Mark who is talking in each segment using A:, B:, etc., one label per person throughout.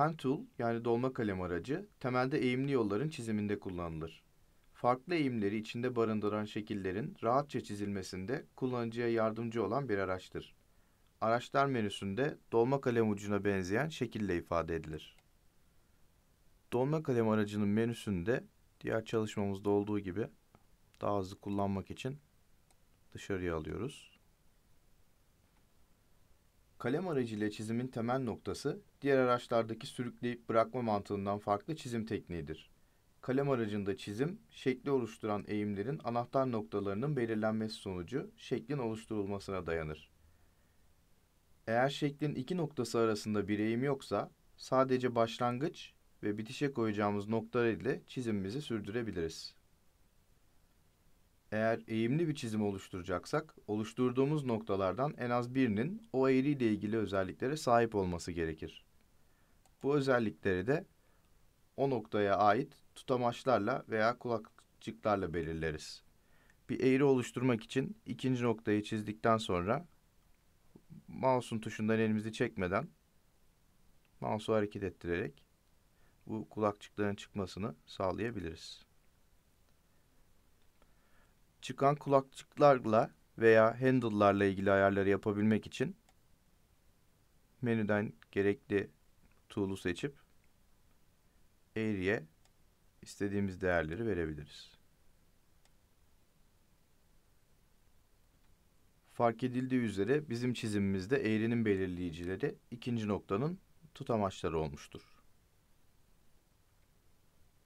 A: Pen tool yani dolma kalem aracı temelde eğimli yolların çiziminde kullanılır. Farklı eğimleri içinde barındıran şekillerin rahatça çizilmesinde kullanıcıya yardımcı olan bir araçtır. Araçlar menüsünde dolma kalem ucuna benzeyen şekille ifade edilir. Dolma kalem aracının menüsünde diğer çalışmamızda olduğu gibi daha hızlı kullanmak için dışarıya alıyoruz. Kalem aracıyla çizimin temel noktası diğer araçlardaki sürükleyip bırakma mantığından farklı çizim tekniğidir. Kalem aracında çizim, şekli oluşturan eğimlerin anahtar noktalarının belirlenmesi sonucu şeklin oluşturulmasına dayanır. Eğer şeklin iki noktası arasında bir eğim yoksa sadece başlangıç ve bitişe koyacağımız noktalar ile çizimimizi sürdürebiliriz. Eğer eğimli bir çizim oluşturacaksak, oluşturduğumuz noktalardan en az birinin o eğri ile ilgili özelliklere sahip olması gerekir. Bu özellikleri de o noktaya ait tutamaçlarla veya kulakçıklarla belirleriz. Bir eğri oluşturmak için ikinci noktayı çizdikten sonra mouse'un tuşundan elimizi çekmeden mouse'u hareket ettirerek bu kulakçıkların çıkmasını sağlayabiliriz. Çıkan kulakçıklarla veya handle'larla ilgili ayarları yapabilmek için menüden gerekli tool'u seçip eğriye istediğimiz değerleri verebiliriz. Fark edildiği üzere bizim çizimimizde eğrinin belirleyicileri ikinci noktanın tutamaçları olmuştur.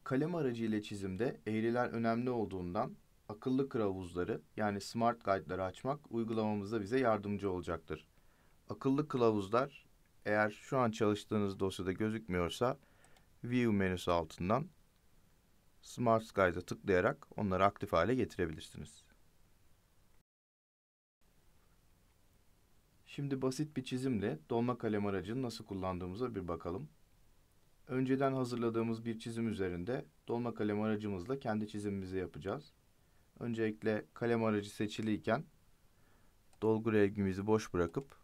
A: Kalem aracı ile çizimde eğriler önemli olduğundan akıllı kılavuzları yani smart guide'ları açmak uygulamamızda bize yardımcı olacaktır. Akıllı kılavuzlar eğer şu an çalıştığınız dosyada gözükmüyorsa View menüsü altından Smart Guide'a tıklayarak onları aktif hale getirebilirsiniz. Şimdi basit bir çizimle dolma kalem aracını nasıl kullandığımıza bir bakalım. Önceden hazırladığımız bir çizim üzerinde dolma kalem aracımızla kendi çizimimizi yapacağız. Öncelikle kalem aracı seçiliyken dolgu rengimizi boş bırakıp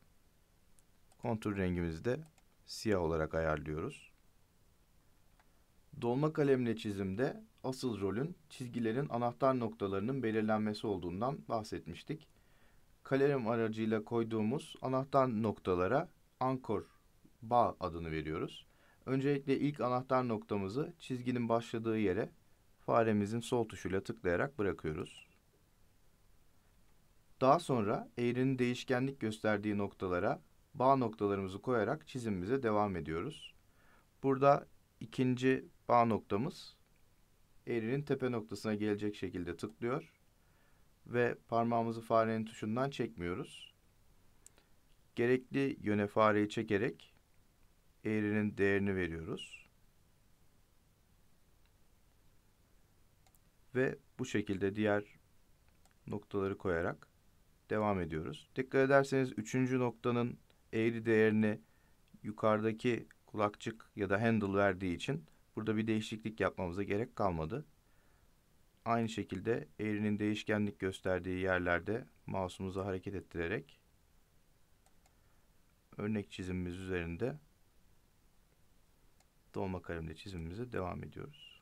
A: kontur rengimizi de siyah olarak ayarlıyoruz. Dolma kalemle çizimde asıl rolün çizgilerin anahtar noktalarının belirlenmesi olduğundan bahsetmiştik. Kalem aracıyla koyduğumuz anahtar noktalara ankor bağ adını veriyoruz. Öncelikle ilk anahtar noktamızı çizginin başladığı yere faremizin sol tuşuyla tıklayarak bırakıyoruz. Daha sonra eğrinin değişkenlik gösterdiği noktalara bağ noktalarımızı koyarak çizimimize devam ediyoruz. Burada ikinci bağ noktamız eğrinin tepe noktasına gelecek şekilde tıklıyor ve parmağımızı farenin tuşundan çekmiyoruz. Gerekli yöne fareyi çekerek eğrinin değerini veriyoruz. Ve bu şekilde diğer noktaları koyarak devam ediyoruz. Dikkat ederseniz üçüncü noktanın eğri değerini yukarıdaki kulakçık ya da handle verdiği için burada bir değişiklik yapmamıza gerek kalmadı. Aynı şekilde eğrinin değişkenlik gösterdiği yerlerde mouse'umuzu hareket ettirerek örnek çizimimiz üzerinde dolma kalemle çizimimize devam ediyoruz.